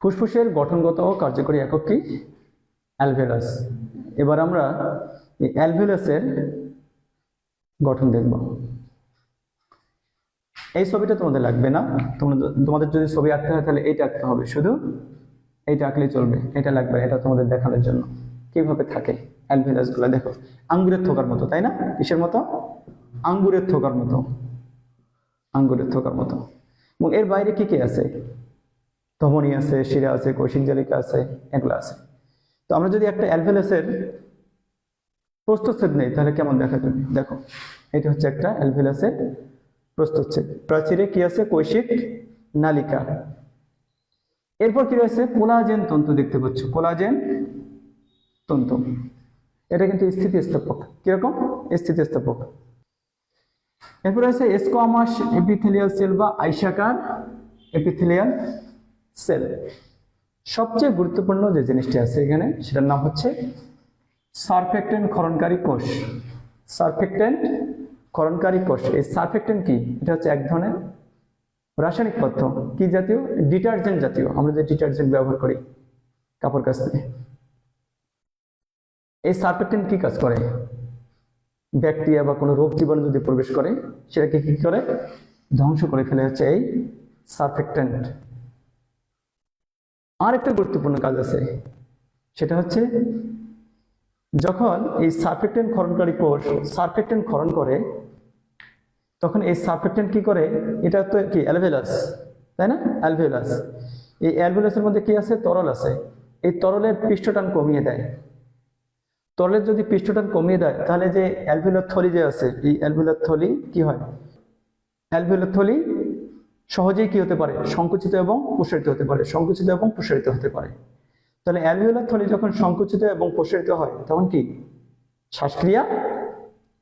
ফুসফুসের গঠনগত ও কার্যকরী একক কি? অ্যালভেলাস। এবার আমরা এই অ্যালভেলাসের গঠন দেখব। এই ছবিটা তোমাদের লাগবে না? তোমাদের তোমাদের যদি ছবি আঁকতে হয় তাহলে এইটা আঁকতে হবে শুধু। এইটা আঁকলেই চলবে। এটা লাগবে এটা তোমাদের দেখানোর জন্য। কীভাবে থাকে অ্যালভেলাসগুলো দেখো, আঙ্গুরের থোকার মতো, তাই না? কিসের মতো? আঙ্গুরের থোকার মতো। আঙ্গুরের থোকার মতো। এবং এর বাইরে কি কি আছে? ধমনী আছে, শিরা আছে কৌশিক জালিকা আছে, এগুলো আছে। তো আমরা যদি একটা অ্যালভেলাসের প্রস্তুচ্ছেদ নেই, তাহলে কেমন দেখা যাবে? দেখো, এটা হচ্ছে একটা অ্যালভেলাসের প্রস্তুচ্ছেদ প্রাচীরে কি আছে? কৈশিক নালিকা। এরপর কি রয়েছে? কোলাজেন তন্তু দেখতে পাচ্ছ। কোলাজেন তন্তু। এটা কিন্তু স্থিতিস্থাপক। কীরকম? স্থিতিস্থাপক। এরপর আছে এসকোমাস এপিথেলিয়াল সেল বা আইসাকার এপিথেলিয়াল সেল। সবচেয়ে গুরুত্বপূর্ণ যে জিনিসটি আছে এখানে, সেটার নাম হচ্ছে সারফেক্টেন্ট ক্ষরণকারী কোষ। সারফেক্টেন্ট ক্ষরণকারী কোষ। এই সারফেক্টেন্ট কি? এটা হচ্ছে এক ধরনের রাসায়নিক পদার্থ। কি জাতীয়? ডিটারজেন্ট জাতীয়। আমরা যে ডিটারজেন্ট ব্যবহার করি কাপড় কাচতে এই সারফেক্টেন্ট কি কাজ করে? ব্যাকটেরিয়া বা কোনো রোগ জীবাণু যদি প্রবেশ করে, সেটাকে কি করে? ধ্বংস করে ফেলে। হচ্ছে এই সারফেক্টেন্ট। আর একটা গুরুত্বপূর্ণ কাজ আছে। সেটা হচ্ছে, যখন এই সারফেক্টেন্ট ক্ষরণকারী কোষ সারফেক্টেন্ট খরণ করে, তখন এই সারফেক্টেন্ট কি করে? এটা তো কি, অ্যালভেলাস, তাই না? অ্যালভেলাস। এই অ্যালভেলাসের মধ্যে কি আছে? তরল আছে। এই তরলের পৃষ্ঠটান কমিয়ে দেয়। তরলের যদি পৃষ্ঠটান কমিয়ে দেয়, তাহলে যে অ্যালভেলার থলি যে আছে, এই অ্যালভেলার থলি কি হয়? অ্যালভেলার থলি সহজেই কি হতে পারে? সংকুচিত এবং প্রসারিত হতে পারে। সংকুচিত এবং প্রসারিত হতে পারে। তাহলে অ্যালভিওলার থলি যখন সংকুচিত এবং প্রসারিত হয়, তখন কি? শ্বাসক্রিয়া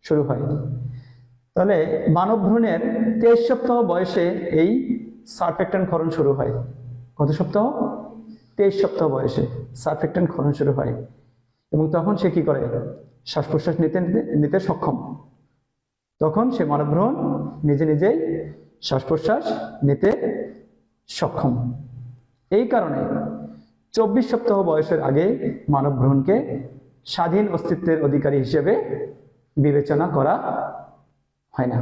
শুরু হয়। তাহলে মানব ভ্রূণের তেইশ সপ্তাহ বয়সে এই সারফেক্টেন্ট ক্ষরণ শুরু হয়। কত সপ্তাহ? তেইশ সপ্তাহ বয়সে সারফেক্টেন্ট ক্ষরণ শুরু হয়। এবং তখন সে কি করে? শ্বাস প্রশ্বাস নিতে- নিতে সক্ষম। তখন সে মানব ভ্রূণ নিজে নিজেই শ্বাস প্রশ্বাস নিতে সক্ষম। এই কারণে চব্বিশ সপ্তাহ বয়সের আগে মানব ভ্রূণকে স্বাধীন অস্তিত্বের অধিকারী হিসেবে বিবেচনা করা হয় না।